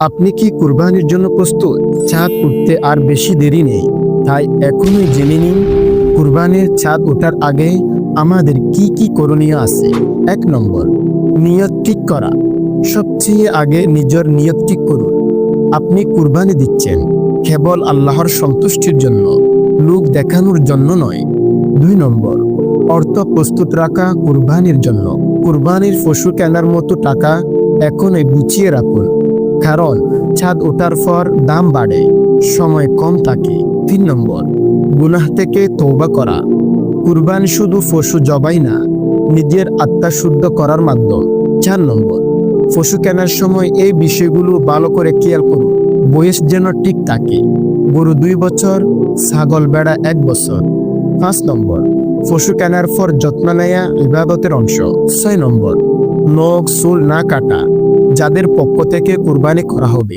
আপনি কি কুরবানির জন্য প্রস্তুত? চাঁদ উঠতে আর বেশি দেরি নেই। তাই এখনই জেনে নিন, কুরবানির চাঁদ ওঠার আগে আমাদের কি কি করণীয় আছে। এক নম্বর, নিয়ত ঠিক করা। সবচেয়ে আগে নিজের নিয়ত ঠিক করুন। আপনি কুরবানি দিচ্ছেন কেবল আল্লাহর সন্তুষ্টির জন্য, লোক দেখানোর জন্য নয়। দুই নম্বর, অর্থ প্রস্তুত রাখা কুরবানির জন্য। কুরবানির পশু কেনার মতো টাকা এখনই গুছিয়ে রাখুন। কারণ ছাদ ওঠার পর দাম বাড়ে, সময় কম থাকে। তিন নম্বর, গুনাহ থেকে তৌবা করা। কুরবান শুধু পশু জবাই না, নিজের আত্মা শুদ্ধ করার মাধ্যম। চার নম্বর, পশু কেনার সময় এই বিষয়গুলো ভালো করে খেয়াল করুন। বয়স যেন ঠিক থাকে। গরু দুই বছর, ছাগল বেড়া এক বছর। পাঁচ নম্বর পশু কেনার পর যত্ন নেয়া ইবাদতের অংশ। ছয় নম্বর নখ, চুল না কাটা, যাদের পক্ষ থেকে কুরবানি করা হবে।